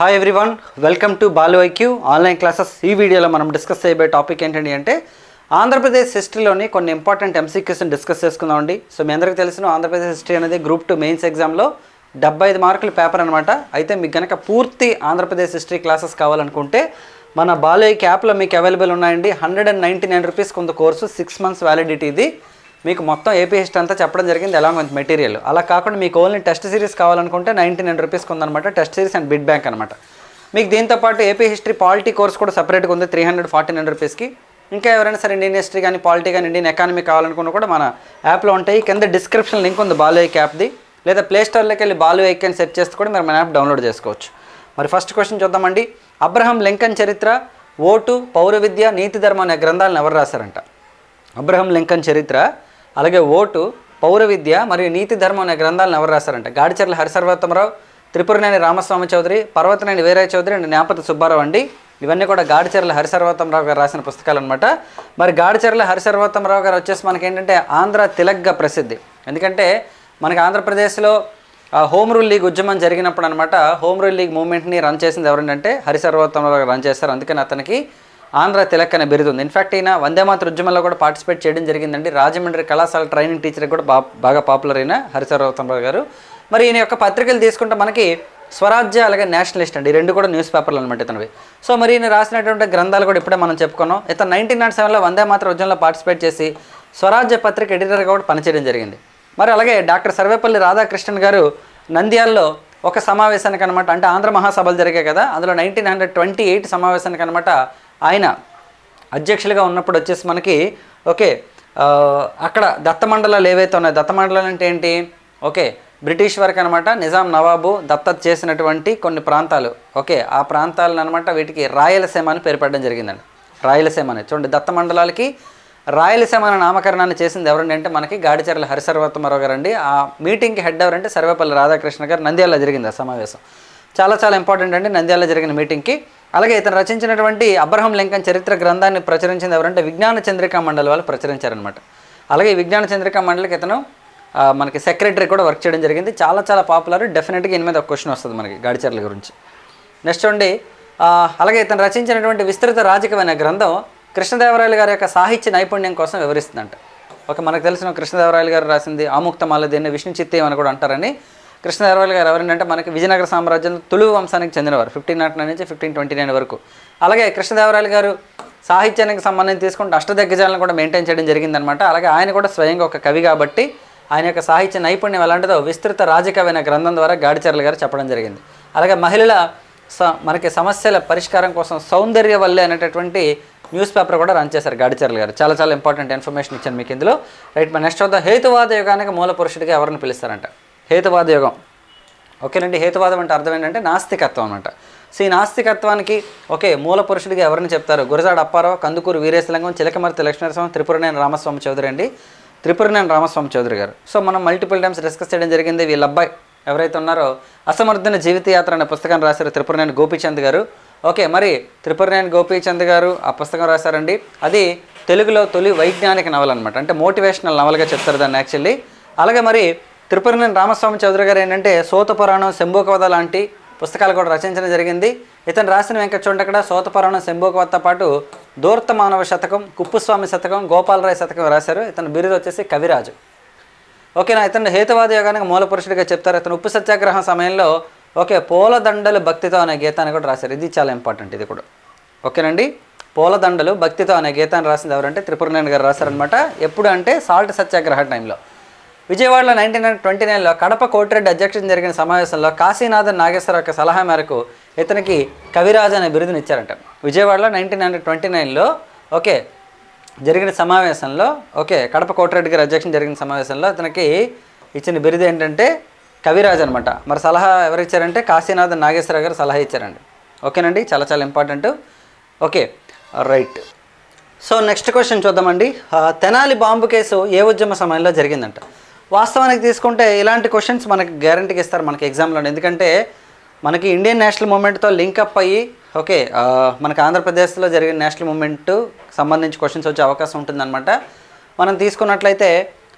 Hi everyone welcome to Balu IQ online classes ఈ వీడియోలో మనం డిస్కస్ చేయబోయే టాపిక్ ఏంటండి అంటే ఆంధ్రప్రదేశ్ హిస్టరీలోని కొన్ని ఇంపార్టెంట్ ఎంసీక్యూస్ని డిస్కస్ చేసుకుందామండి సో మీ అందరికీ తెలిసిన ఆంధ్రప్రదేశ్ హిస్టరీ అనేది గ్రూప్ టూ మెయిన్స్ ఎగ్జామ్లో డెబ్బై ఐదు మార్కుల పేపర్ అనమాట అయితే మీకు కనుక పూర్తి ఆంధ్రప్రదేశ్ హిస్టరీ క్లాసెస్ కావాలనుకుంటే మన బాలు ఐక్యూ యాప్లో మీకు అవైలబుల్ ఉన్నాయండి. Hundred and ninety nine rupees కొంత కోర్సు సిక్స్ మంత్స్ వ్యాలిడిటీ ఇది. మీకు మొత్తం ఏపీ హిస్టరీ అంతా చెప్పడం జరిగింది అలాంగ్ విత్ మెటీరియల్ అలా కాకుండా మీకు ఓన్లీ టెస్ట్ సిరీస్ కావాలనుకుంటే నైంటీ నైన్ రూపీస్కి ఉందన్నమాట test series and bit bank అనమాట. మీకు దీంతో పాటు ఏపీ హిస్టరీ పాలిటీ కోర్స్ కూడా సపరేట్గా ఉంది త్రీ హండ్రెడ్ ఫార్టీ నైన్ రూపీస్కి ఇంకా ఎవరైనా సరే ఇండియన్ హిస్టరీ కానీ పాలిటీ కానీ ఇండియన్ ఎకానమీ కావాలనుకున్నా కూడా మన యాప్లో ఉంటాయి. కింద డిస్క్రిప్షన్ లింక్ ఉంది బాలు ఐక్ యాప్ది లేదా ప్లేస్టోర్లోకి వెళ్ళి బాలు ఐక్ అని సెర్చ్ చేస్తే కూడా మీరు మన యాప్ డౌన్లోడ్ చేసుకోవచ్చు. మరి ఫస్ట్ క్వశ్చన్ చూద్దామండి. అబ్రహం లింకన్ చరిత్ర ఓటు పౌర విద్య నీతి ధర్మం అనే గ్రంథాలను ఎవరు రాశారంట? అబ్రహం లింకన్ చరిత్ర అలాగే ఓటు పౌర విద్య మరియు నీతి ధర్మం అనే గ్రంథాలను ఎవరు రాశారంట? గాడిచెర్ల హరిసర్వోత్తమరావు త్రిపురనేని రామస్వామి చౌదరి పర్వతనేని వీరయ్య చౌదరి అండ్ న్యాపతి సుబ్బారావు అండి. ఇవన్నీ కూడా గాడిచెర్ల హరిసర్వోత్తమరావు గారు రాసిన పుస్తకాలు అనమాట మరి గాడిచెర్ల హరిసర్వోత్తమరావు గారు వచ్చేసి మనకి ఏంటంటే ఆంధ్ర తిలక్గా ప్రసిద్ధి. ఎందుకంటే మనకి ఆంధ్రప్రదేశ్లో హోమ్ రూల్ లీగ్ ఉద్యమం జరిగినప్పుడు అనమాట హోమ్ రూల్ లీగ్ మూవ్మెంట్ని రన్ చేసింది ఎవరంటే హరిసర్వోత్తమరావు గారు రన్ చేస్తారు అందుకని అతనికి ఆంధ్ర తిలక్ బిరుదుంది. బిరుదు ఉంది ఇన్ఫాక్ట్ ఈయన వందే మాతృ ఉద్యమంలో కూడా పార్టిసిపేట్ చేయడం జరిగిందండి. రాజమండ్రి కళాశాల ట్రైనింగ్ టీచర్ కూడా బా బాగా పాపులర్ అయిన హరిసర్వోత్తమరావు గారు. మరి ఈయన యొక్క పత్రికలు తీసుకుంటే మనకి స్వరాజ్య అలాగే నేషనలిస్ట్ అండి. రెండు కూడా న్యూస్ పేపర్లు అనమాట ఇతనివి. సో మరి ఈయన రాసినటువంటి గ్రంథాలు కూడా ఇప్పుడే మనం చెప్పుకున్నాం. ఇతను నైన్టీన్ నాట్ సెవెన్లో వందే మాతృ ఉద్యమంలో పార్టిసిపేట్ చేసి స్వరాజ్య పత్రిక ఎడిటర్గా కూడా పనిచేయడం జరిగింది. మరి అలాగే డాక్టర్ సర్వేపల్లి రాధాకృష్ణన్ గారు నంద్యాల్లో ఒక సమావేశానికి అనమాట అంటే ఆంధ్ర మహాసభలు జరిగాయి కదా. అందులో నైన్టీన్ హండ్రెడ్ ట్వంటీ ఎయిట్ సమావేశానికి అనమాట ఆయన అధ్యక్షులుగా ఉన్నప్పుడు వచ్చేసి మనకి ఓకే అక్కడ అక్కడ దత్తమండలాలు ఏవైతే ఉన్నాయో దత్తమండలాలు అంటే ఏంటి? ఓకే బ్రిటిష్ వరకు అనమాట నిజాం నవాబు దత్తత చేసినటువంటి కొన్ని ప్రాంతాలు. ఓకే ఆ ప్రాంతాలను అనమాట వీటికి రాయలసీమ అని పేరు పెట్టడం జరిగిందండి. రాయలసీమ అని. చూడండి దత్త మండలాలకి రాయలసీమ అనే నామకరణాన్ని చేసింది ఎవరండి అంటే మనకి గాడిచెర్ల హరిసర్వోత్తమరావు గారు అండి ఆ మీటింగ్కి హెడ్ ఎవరంటే సర్వేపల్లి రాధాకృష్ణ గారు నంద్యాలలో జరిగింది ఆ సమావేశం. చాలా చాలా ఇంపార్టెంట్ అండి నంద్యాలలో జరిగిన మీటింగ్కి. అలాగే ఇతను రచించినటువంటి అబ్రహం లింకన్ చరిత్ర గ్రంథాన్ని ప్రచురించింది ఎవరంటే విజ్ఞాన చంద్రికా మండలి వాళ్ళు ప్రచురించారనమాట అలాగే విజ్ఞాన చంద్రికా మండలికి ఇతను మనకి సెక్రటరీ కూడా వర్క్ చేయడం జరిగింది. చాలా చాలా పాపులర్ డెఫినెట్గా దీని మీద ఒక క్వశ్చన్ వస్తుంది మనకి గాడిచర్ల గురించి. నెక్స్ట్ అండి అలాగే ఇతను రచించినటువంటి విస్తృత రాజకీయమైన గ్రంథం కృష్ణదేవరాయలు గారి యొక్క సాహిత్య నైపుణ్యం కోసం వివరిస్తుందంట. ఒక మనకు తెలిసిన కృష్ణదేవరాయలు గారు రాసింది ఆముక్తమాల దీన్ని విష్ణు చిత్తం అని కూడా అంటారని కృష్ణదేవరాయలు గారు ఎవరంటే మనకి విజయనగర సామ్రాజ్యం తులు వంశానికి చెందినవారు ఫిఫ్టీన్ నాట్ నైన్ నుంచి ఫిఫ్టీన్ ట్వంటీ నైన్ వరకు. అలాగే కృష్ణదేవరాయలు గారు సాహిత్యానికి సంబంధించి తీసుకుంటే అష్టదిగ్గజాలను కూడా మెయింటైన్ చేయడం జరిగిందనమాట అలాగే ఆయన కూడా స్వయంగా ఒక కవి కాబట్టి ఆయన యొక్క సాహిత్య నైపుణ్యం ఎలాంటిదో విస్తృత రాజకీయమైన గ్రంథం ద్వారా గాడిచర్ల గారు చెప్పడం జరిగింది. అలాగే మహిళల స మనకి సమస్యల పరిష్కారం కోసం సౌందర్య వల్లే అనేటటువంటి న్యూస్ పేపర్ కూడా రన్ చేశారు గాడిచర్ల గారు. చాలా చాలా ఇంపార్టెంట్ ఇన్ఫర్మేషన్ ఇచ్చాను మీకు ఇందులో. రైట్ మన నెక్స్ట్ వద్ద హేతువాద యుగానికి మూల పురుషుడిగా ఎవరిని పిలుస్తారంట? హేతువాద యుగం ఓకేనండి హేతువాదం అంటే అర్థం ఏంటంటే నాస్తికత్వం అనమాట సో ఈ నాస్తికత్వానికి ఓకే మూల పురుషుడిగా ఎవరిని చెప్తారు? గురజాడ అప్పారావు కందుకూరు వీరేశలింగం చిలకమర్తి లక్ష్మీనరస్వామి త్రిపురనేని రామస్వామి చౌదరి అండి. త్రిపురనేని రామస్వామి చౌదరి గారు. సో మనం మల్టిపుల్ టైమ్స్ డిస్కస్ చేయడం జరిగింది. వీళ్ళ అబ్బాయి ఎవరైతే ఉన్నారో అసమర్థన జీవితయాత్ర అనే పుస్తకాన్ని రాశారు త్రిపురనేని గోపీచంద్ గారు. ఓకే మరి త్రిపురనేని గోపీచంద్ గారు ఆ పుస్తకం రాశారండి. అది తెలుగులో తొలి వైజ్ఞానిక నవల అనమాట అంటే మోటివేషనల్ నవల్గా చెప్తారు దాన్ని యాక్చువల్లీ. అలాగే మరి త్రిపురనేని రామస్వామి చౌదరి గారు ఏంటంటే సోత పురాణం లాంటి పుస్తకాలు కూడా రచించడం జరిగింది. ఇతను రాసిన వెంకట చూడండి అక్కడ సోత పురాణం పాటు దూర్త మానవ శతకం కుప్పుస్వామి శతకం గోపాలరాయ శతకం రాశారు. ఇతను బిరుదు వచ్చేసి కవిరాజు. ఓకేనా ఇతను హేతువాద యోగానికి మూల పురుషుడిగా చెప్తారు. ఇతను ఉప్పు సత్యాగ్రహం సమయంలో ఓకే పూలదండలు భక్తితో అనే గీతాన్ని కూడా రాశారు. ఇది చాలా ఇంపార్టెంట్ ఇది కూడా. ఓకేనండి? పూలదండలు భక్తితో అనే గీతాన్ని రాసింది ఎవరంటే త్రిపురనేని గారు రాశారనమాట ఎప్పుడు అంటే సాల్ట్ సత్యాగ్రహ టైంలో. విజయవాడలో నైన్టీన్ నైన్ ట్వంటీ నైన్లో కడప కోటిరెడ్డి అధ్యక్షతన జరిగిన సమావేశంలో కాశీనాథన్ నాగేశ్వర యొక్క సలహా మేరకు ఇతనికి కవిరాజు అనే బిరుదుని ఇచ్చారంట విజయవాడలో నైన్టీన్ హండ్రెడ్ ట్వంటీ నైన్లో ఓకే జరిగిన సమావేశంలో ఓకే కడప కోటిరెడ్డి గారి అధ్యక్షం జరిగిన సమావేశంలో ఇతనికి ఇచ్చిన బిరుదు ఏంటంటే కవిరాజ్ అనమాట మరి సలహా ఎవరు ఇచ్చారంటే కాశీనాథన్ నాగేశ్వర గారు సలహా ఇచ్చారండి. ఓకేనండి చాలా చాలా important. Okay right. So next question చూద్దామండి. తెనాలి బాంబు కేసు ఏ ఉద్యమ సమయంలో జరిగిందంట? వాస్తవానికి తీసుకుంటే ఇలాంటి క్వశ్చన్స్ మనకి గ్యారంటీకి ఇస్తారు మనకి ఎగ్జామ్లో ఎందుకంటే మనకి ఇండియన్ నేషనల్ మూమెంట్తో లింకప్ అయ్యి ఓకే మనకి ఆంధ్రప్రదేశ్లో జరిగిన నేషనల్ మూమెంట్ సంబంధించి క్వశ్చన్స్ వచ్చే అవకాశం ఉంటుందన్నమాట. మనం తీసుకున్నట్లయితే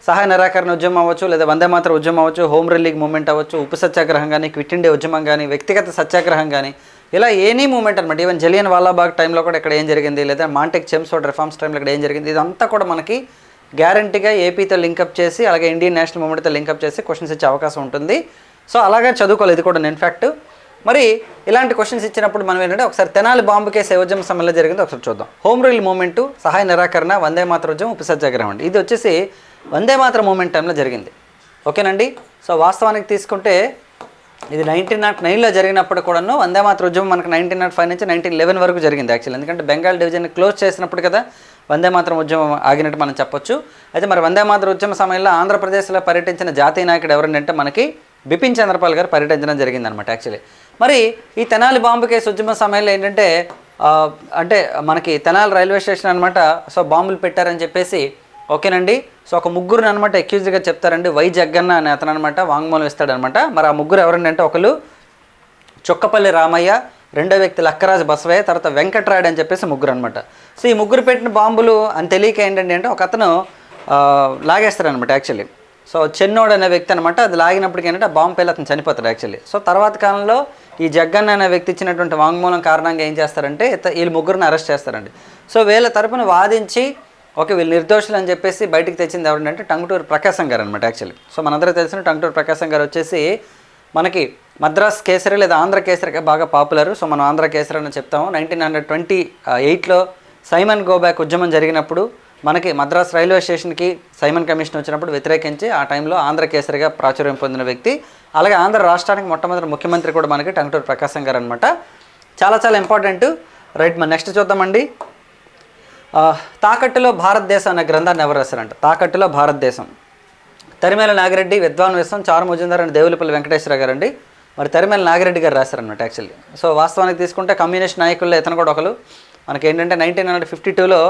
సహాయ నిరాకరణ ఉద్యమం అవ్వచ్చు లేదా వందే మాత్ర ఉద్యమం అవ్వచ్చు హోమ్ రిలీగ్ మూమెంట్ అవ్వచ్చు ఉప్పు సత్యాగ్రహం కానీ క్విట్ ఇండియా ఉద్యమం కానీ వ్యక్తిగత సత్యాగ్రహం కానీ ఇలా ఎనీ మూమెంట్ అనమాట ఈవెన్ జలియన్ వాలాబాగ్ టైంలో కూడా ఇక్కడ ఏం జరిగింది లేదా మాంటెక్ చెమ్సోడ్ రిఫార్మ్స్ టైంలో ఇక్కడ ఏం జరిగింది ఇదంతా కూడా మనకి గ్యారంటీగా ఏపీతో లింకప్ చేసి అలాగే ఇండియన్ నేషనల్ మూమెంట్తో లింకప్ చేసి క్వశ్చన్స్ ఇచ్చే అవకాశం ఉంటుంది. సో అలాగే చదువుకోవాలి ఇది కూడా ఇన్ఫ్యాక్ట్ మరి ఇలాంటి క్వశ్చన్స్ ఇచ్చినప్పుడు మనం ఏంటంటే ఒకసారి తెనాలి బాంబు కేసు ఏ ఉద్యమ సమయంలో జరిగిందో ఒకసారి చూద్దాం. హోమ్ రూల్ మూమెంట్ సహాయ నిరాకరణ వందే మాత్ర ఉద్యమం ఉప సత్యాగ్రహం అండి. ఇది వచ్చేసి వందే మాత్ర మూమెంట్ టైంలో జరిగింది. ఓకేనండి? సో వాస్తవానికి తీసుకుంటే ఇది నైన్టీన్ నాట్ నైన్లో జరిగినప్పుడు కూడాను వందే మాత్ర ఉద్యమం మనకు నైన్టీన్ నాట్ ఫైవ్ నుంచి నైన్టీన్ లెవెన్ వరకు జరిగింది యాక్చువల్లీ ఎందుకంటే బెంగాల్ డివిజన్ క్లోజ్ చేసినప్పుడు కదా వందే మాత్రం ఉద్యమం ఆగినట్టు మనం చెప్పొచ్చు. అయితే మరి వందే మాత్ర ఉద్యమ సమయంలో ఆంధ్రప్రదేశ్లో పర్యటించిన జాతీయ నాయకుడు ఎవరంటే మనకి బిపిన్ చంద్రపాల్ గారు పర్యటించడం జరిగిందనమాట యాక్చువల్లీ. మరి ఈ తెనాలి బాంబు కేసు ఉద్యమ సమయంలో ఏంటంటే అంటే మనకి తెనాలి రైల్వే స్టేషన్ అనమాట సో బాంబులు పెట్టారని చెప్పేసి ఓకేనండి? సో ఒక ముగ్గురుని అనమాట ఎక్యూజ్గా చెప్తారండి. వై జగ్గన్న అనే అతను అనమాట వాంగ్మూలం ఇస్తాడనమాట మరి ఆ ముగ్గురు ఎవరండి అంటే ఒకరు చొక్కపల్లి రామయ్య రెండో వ్యక్తి లక్కరాజు బసవయ్య తర్వాత వెంకట్రాయుడు అని చెప్పేసి ముగ్గురు అనమాట సో ఈ ముగ్గురు పెట్టిన బాంబులు అని తెలియక ఏంటంటే అంటే ఒక అతను లాగేస్తారనమాట యాక్చువల్లీ. సో చెన్నోడు అనే వ్యక్తి అనమాట అది లాగినప్పటికీ ఏంటంటే ఆ బాంబు పేలు అతను చనిపోతాడు యాక్చువల్లీ. సో తర్వాత కాలంలో ఈ జగ్గన్న అనే వ్యక్తి ఇచ్చినటువంటి వాంగ్మూలం కారణంగా ఏం చేస్తారంటే వీళ్ళు ముగ్గురిని అరెస్ట్ చేస్తారండి. సో వీళ్ళ తరపున వాదించి ఓకే వీళ్ళు నిర్దోషులు అని చెప్పేసి బయటికి తెచ్చింది ఎవరంటే టంగుటూరు ప్రకాశం గారు అనమాట యాక్చువల్లీ. సో మనందరూ తెలిసిన టంగుటూరు ప్రకాశం గారు వచ్చేసి మనకి మద్రాస్ కేసరి లేదా ఆంధ్ర కేసరిగా బాగా పాపులర్ సో మనం ఆంధ్ర కేసరి అని చెప్తాము. నైన్టీన్ హండ్రెడ్ ట్వంటీ ఎయిట్లో సైమన్ గోబ్యాక్ ఉద్యమం జరిగినప్పుడు మనకి మద్రాస్ రైల్వే స్టేషన్కి సైమన్ కమిషన్ వచ్చినప్పుడు వ్యతిరేకించి ఆ టైంలో ఆంధ్ర కేసరిగా ప్రాచుర్యం పొందిన వ్యక్తి. అలాగే ఆంధ్ర రాష్ట్రానికి మొట్టమొదటి ముఖ్యమంత్రి కూడా మనకి టంగుటూరు ప్రకాశం గారు అనమాట చాలా చాలా ఇంపార్టెంట్ రైట్ మన నెక్స్ట్ చూద్దామండి. తాకట్టులో భారతదేశం అనే గ్రంథాన్ని ఎవరు రాశారంట? తాకట్టులో భారతదేశం. తరిమేల నాగిరెడ్డి విద్వాన్ విశ్వం చారు ముజుందర్ అండ్ దేవులపల్లి వెంకటేశ్వర గారు అండి మరి తరిమేల నాగిరెడ్డి గారు రాశారనమాట యాక్చువల్లీ సో వాస్తవానికి తీసుకుంటే కమ్యూనిస్ట్ నాయకుల్లో ఇతను కూడా ఒకరు. మనకి ఏంటంటే నైన్టీన్ హండ్రెడ్ ఫిఫ్టీ టూలో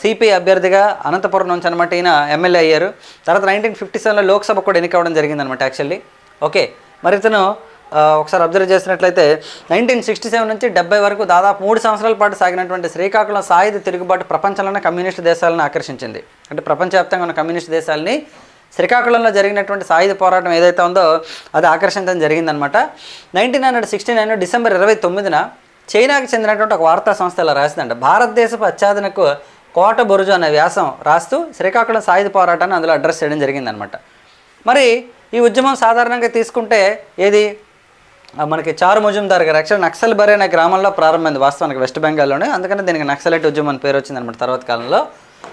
సిపిఐ అభ్యర్థిగా అనంతపురం నుంచి అనమాట ఈయన ఎమ్మెల్యే అయ్యారు. తర్వాత నైన్టీన్ ఫిఫ్టీ సెవెన్లో లోక్సభ కూడా ఎన్నికవడం జరిగిందనమాట యాక్చువల్లీ ఓకే. మరి ఇతను ఒకసారి అబ్జర్వ్ చేసినట్లయితే నైన్టీన్ సిక్స్టీ సెవెన్ నుంచి డెబ్బై వరకు దాదాపు మూడు సంవత్సరాల పాటు సాగినటువంటి శ్రీకాకుళం సాయుధ తిరుగుబాటు ప్రపంచంలోనే కమ్యూనిస్ట్ దేశాలను ఆకర్షించింది. అంటే ప్రపంచవ్యాప్తంగా ఉన్న కమ్యూనిస్ట్ దేశాలని శ్రీకాకుళంలో జరిగినటువంటి సాయుధ పోరాటం ఏదైతే ఉందో అది ఆకర్షించడం జరిగిందనమాట nineteen hundred sixty nine December ఇరవై తొమ్మిదిన చైనాకి చెందినటువంటి ఒక వార్తా సంస్థ ఇలా రాసిందంట. భారతదేశపు అత్యాధునకు కోట బొరుజు అనే వ్యాసం రాస్తూ శ్రీకాకుళం సాయుధ పోరాటాన్ని అందులో అడ్రస్ చేయడం జరిగిందనమాట మరి ఈ ఉద్యమం సాధారణంగా తీసుకుంటే ఏది? మనకి చారు ముజుందార్ గారు యాక్చువల్ నక్సల్ బరే అనే గ్రామంలో ప్రారంభమైంది వాస్తవానికి వెస్ట్ బెంగాల్లోనే. అందుకని దీనికి నక్సలైట్ ఉద్యమం అని పేరు వచ్చింది అనమాట తర్వాత కాలంలో.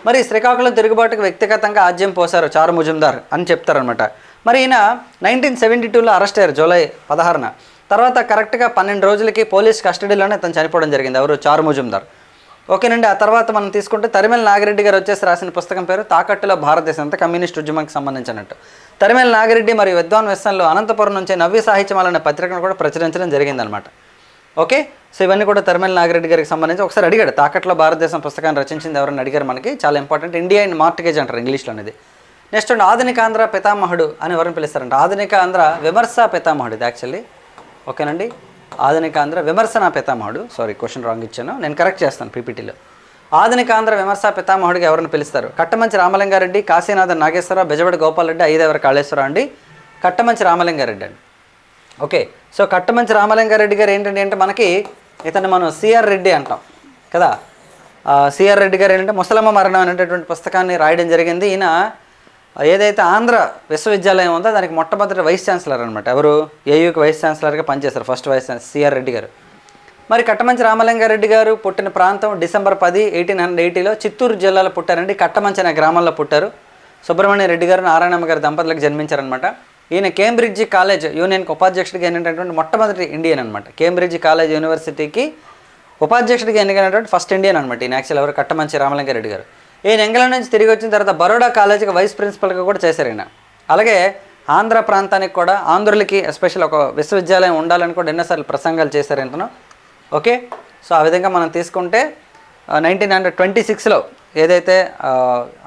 మరి శ్రీకాకుళం తిరుగుబాటుకు వ్యక్తిగతంగా ఆద్యం పోశారు చారు ముజుందార్ అని చెప్తారనమాట మరి ఈయన నైన్టీన్ సెవెంటీ టూలో అరెస్ట్ అయ్యారు జూలై పదహారున. తర్వాత కరెక్ట్గా పన్నెండు రోజులకి పోలీస్ కస్టడీలోనే తను చనిపోవడం జరిగింది. ఎవరు? చారు ముజుందార్. ఓకేనండి ఆ తర్వాత మనం తీసుకుంటే తరిమేల నాగిరెడ్డి గారు వచ్చేసి రాసిన పుస్తకం పేరు తాకట్టులో భారతదేశం అంతా కమ్యూనిస్ట్ ఉద్యమానికి సంబంధించినట్టు. తరిమేల నాగిరెడ్డి మరియు విద్వాన్ వ్యసనంలో అనంతపురం నుంచి నవ్య సాహిత్యం అనే పత్రికను కూడా ప్రచురించడం జరిగిందనమాట ఓకే? సో ఇవన్నీ కూడా తరిమేల నాగిరెడ్డి గారికి సంబంధించి ఒకసారి అడిగాడు. తాకట్లో భారతదేశం పుస్తకాన్ని రచించింది ఎవరని అడిగారు మనకి. చాలా ఇంపార్టెంట్ ఇండియా అండ్ మార్టిగేజ్ అంటారు ఇంగ్లీష్లో అనేది. నెక్స్ట్ అండి ఆధునిక ఆంధ్ర పితామహుడు అని ఎవరిని పిలుస్తారంట? ఆధునిక ఆంధ్ర విమర్శ పితామహుడు ఇది యాక్చువల్లీ ఓకేనండి? ఆధునిక ఆంధ్ర విమర్శన పితామహుడు. సారీ క్వశ్చన్ రాంగ్ ఇచ్చాను. నేను కరెక్ట్ చేస్తాను పీపీటీలో ఆధునిక ఆంధ్ర విమర్శ పితామహుడిగా ఎవరిని పిలుస్తారు? కట్టమంచి రామలింగారెడ్డి కాశీనాథన్ నాగేశ్వరరావు బెజవాడ గోపాలరెడ్డి ఐదేవర కాళేశ్వరరావు అండి. కట్టమంచి రామలింగారెడ్డి అండి. ఓకే. సో కట్టమంచి రామలింగారెడ్డి గారు ఏంటంటే అంటే మనకి ఇతను మనం సిఆర్ రెడ్డి అంటాం కదా? సిఆర్ రెడ్డి గారు ఏంటంటే ముసలమ్మ మరణం అనేటటువంటి పుస్తకాన్ని రాయడం జరిగింది. ఈయన ఏదైతే ఆంధ్ర విశ్వవిద్యాలయం ఉందో దానికి మొట్టమొదటి వైస్ ఛాన్సలర్ అనమాట ఎవరు? ఏయూకి వైస్ ఛాన్సలర్గా పనిచేస్తారు first vice chancellor CR Reddy garu. మరి కట్టమంచి రామలింగారెడ్డి గారు పుట్టిన ప్రాంతం డిసెంబర్ పది ఎయిటీన్ హండ్రెడ్ ఎయిటీలో చిత్తూరు జిల్లాలో పుట్టారండి. కట్టమంచి అనే గ్రామంలో పుట్టారు. సుబ్రహ్మణ్య రెడ్డి గారు నారాయణమ్మ గారి దంపతులకు జన్మించారనమాట ఈయన కేంబ్రిడ్జి కాలేజ్ యూనియన్కి ఉపాధ్యక్షుడిగా ఎన్నికైనటువంటి మొట్టమొదటి ఇండియన్ అనమాట కేంబ్రిడ్జి కాలేజ్ యూనివర్సిటీకి ఉపాధ్యక్షుడిగా ఎన్నికైనటువంటి ఫస్ట్ ఇండియన్ అనమాట ఈయన యాక్చువల్ ఎవరు? కట్టమంచి రామలింగారెడ్డి గారు. ఈయన ఇంగ్లాండ్ నుంచి తిరిగి వచ్చిన తర్వాత బరోడా కాలేజీకి వైస్ ప్రిన్సిపల్గా కూడా చేశారు ఈయన. అలాగే ఆంధ్ర ప్రాంతానికి కూడా ఆంధ్రులకి ఎస్పెషల్ ఒక విశ్వవిద్యాలయం ఉండాలని కూడా ఎన్నోసార్లు ప్రసంగాలు చేశారు ఇంతను. ఓకే? సో ఆ విధంగా మనం తీసుకుంటే నైన్టీన్ హండ్రెడ్ ట్వంటీ సిక్స్లో ఏదైతే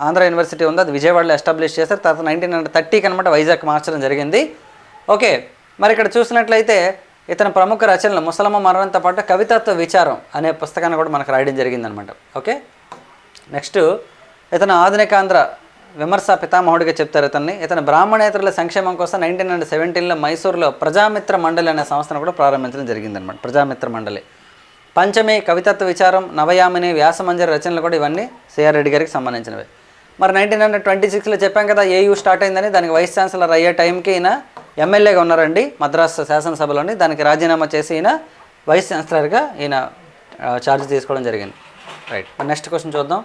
ఆంధ్ర యూనివర్సిటీ ఉందో అది విజయవాడలో ఎస్టాబ్లిష్ చేశారు. తర్వాత నైన్టీన్ హండ్రెడ్ థర్టీకి అనమాట వైజాగ్ మార్చడం జరిగింది. ఓకే మరి ఇక్కడ చూసినట్లయితే ఇతని ప్రముఖ రచనలు ముసలమ్మ మరణంతో పాటు కవితత్వ విచారం అనే పుస్తకాన్ని కూడా మనకు రాయడం జరిగిందనమాట. ఓకే నెక్స్ట్ ఇతను ఆధునికాంధ్ర విమర్శ పితామహుడిగా చెప్తారు ఇతన్ని. ఇతను బ్రాహ్మణేతరుల సంక్షేమం కోసం నైన్టీన్ హండ్రెడ్ సెవెంటీన్లో మైసూరులో ప్రజామిత్ర మండలి అనే సంస్థను కూడా ప్రారంభించడం జరిగిందనమాట. ప్రజామిత్ర మండలి. పంచమి కవితత్వ విచారం నవయామిని వ్యాసమంజరి రచనలు కూడా ఇవన్నీ సిఆర్ రెడ్డి గారికి సంబంధించినవి. మరి నైన్టీన్ హండ్రెడ్ ట్వంటీ సిక్స్లో చెప్పాం కదా ఏయూ స్టార్ట్ అయిందని దానికి వైస్ ఛాన్సలర్ అయ్యే టైంకి ఈయన ఎమ్మెల్యేగా ఉన్నారండి మద్రాసు శాసనసభలోని. దానికి రాజీనామా చేసి ఈయన వైస్ ఛాన్సలర్గా ఈయన ఛార్జ్ తీసుకోవడం జరిగింది. రైట్. నెక్స్ట్ క్వశ్చన్ చూద్దాం.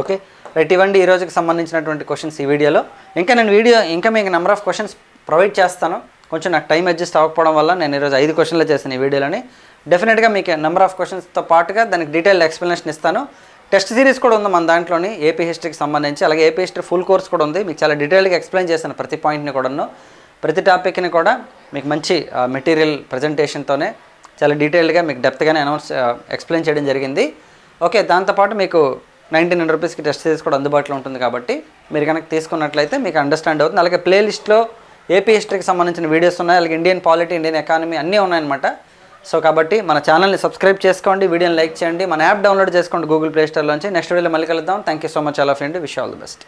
ఓకే. రైట్ ఇవ్వండి. ఈ రోజుకి సంబంధించినటువంటి క్వశ్చన్స్ ఈ వీడియోలో. ఇంకా నేను వీడియో ఇంకా మీకు నెంబర్ ఆఫ్ క్వశ్చన్స్ ప్రొవైడ్ చేస్తాను. కొంచెం నాకు టైం అడ్జస్ట్ అవ్వకపోవడం వల్ల నేను ఈరోజు ఐదు క్వశ్చన్లు చేశాను ఈ వీడియోలోని. డెఫినెట్గా మీకు నెంబర్ ఆఫ్ క్వశ్చన్స్తో పాటుగా దానికి డీటెయిల్ ఎక్స్ప్లెనేషన్ ఇస్తాను. టెస్ట్ సిరీస్ కూడా ఉంది మన దాంట్లోని ఏపీ హిస్టరీకి సంబంధించి అలాగే ఏపీ హిస్టరీ ఫుల్ కోర్స్ కూడా ఉంది. మీకు చాలా డీటెయిల్గా ఎక్స్ప్లెయిన్ చేశాను ప్రతి పాయింట్ని కూడాను. ప్రతి టాపిక్ని కూడా మీకు మంచి మెటీరియల్ ప్రజెంటేషన్తోనే చాలా డీటెయిల్గా మీకు డెప్త్గానే అనౌన్స్ ఎక్స్ప్లెయిన్ చేయడం జరిగింది. ఓకే దాంతోపాటు మీకు నైన్టీన్ హండ్రెడ్ రూపీస్కి టెస్ట్ సిరీస్ కూడా అందుబాటులో ఉంటుంది కాబట్టి మీరు కనుక తీసుకున్నట్లయితే మీకు అండర్స్టాండ్ అవుతుంది. అలాగే ప్లేలిస్ట్లో ఏపీ హిస్టరీకి సంబంధించిన వీడియోస్ ఉన్నాయి. అలాగే ఇండియన్ పాలిటీ ఇండియన్ ఎకానమీ అన్నీ ఉన్నాయన్నమాట. సో కాబట్టి మన ఛానల్ని సబ్స్క్రైబ్ చేసుకోండి వీడియోని లైక్ చేయండి మన యాప్ డౌన్లోడ్ చేసుకోండి గూగుల్ ప్లే స్టోర్లోంచి. నెక్స్ట్ వీడియోలో మళ్ళీ కలుద్దాం. థ్యాంక్ యూ సో మచ్ అలా of wish all the best